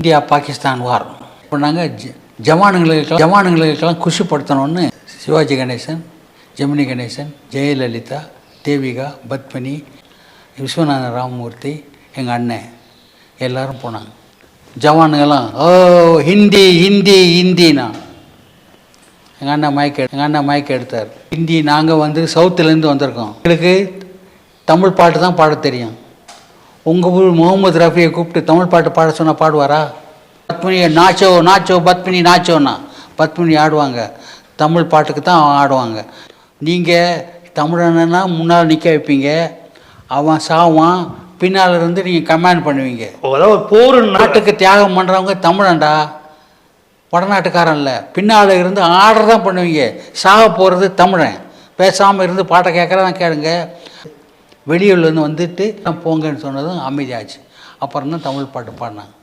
India Pakistan வார் இப்போ நாங்கள் ஜவானுங்களுக்கு ஜவானுங்களுக்கெல்லாம் குஷிப்படுத்தணும்னு சிவாஜி கணேசன் ஜெமினி கணேசன் ஜெயலலிதா தேவிகா பத்மினி விஸ்வநாத ராமமூர்த்தி எங்கள் அண்ணன் எல்லோரும் போனாங்க. ஜவானுங்கெல்லாம் ஓ ஹிந்தி ஹிந்தி ஹிந்தினா? எங்கள் அண்ணன் மயக்க எங்கள் அண்ணன் மயக்க எடுத்தார். ஹிந்தி நாங்கள் வந்து சவுத்துலேருந்து வந்திருக்கோம். எங்களுக்கு தமிழ் பாட்டு தான் பாட தெரியும். உங்கள் ஊர் முகமது ரஃபியை கூப்பிட்டு தமிழ் பாட்டு பாட சொன்னால் பாடுவாரா? பத்மினியை நாச்சோ நாச்சோ பத்மினி நாச்சோன்னா. பத்மினி ஆடுவாங்க. தமிழ் பாட்டுக்கு தான் ஆடுவாங்க. நீங்கள் தமிழனா முன்னால் நிற்க வைப்பீங்க. அவன் சாவான். பின்னால் இருந்து நீங்கள் கமாண்ட் பண்ணுவீங்க. அதாவது போர் நாட்டுக்கு தியாகம் பண்ணுறவங்க தமிழன்டா. வடநாட்டுக்காரன் இல்லை பின்னால் இருந்து ஆர்டர் தான் பண்ணுவீங்க. சாக போகிறது தமிழன். பேசாமல் இருந்து பாட்டை கேட்குறதான் கேளுங்க. வெளியூர்லேருந்து வந்துட்டு நான் போங்கன்னு சொன்னதும் அமைதியாச்சு. அப்புறம் தான் தமிழ் பாட்டு பாடினாங்க.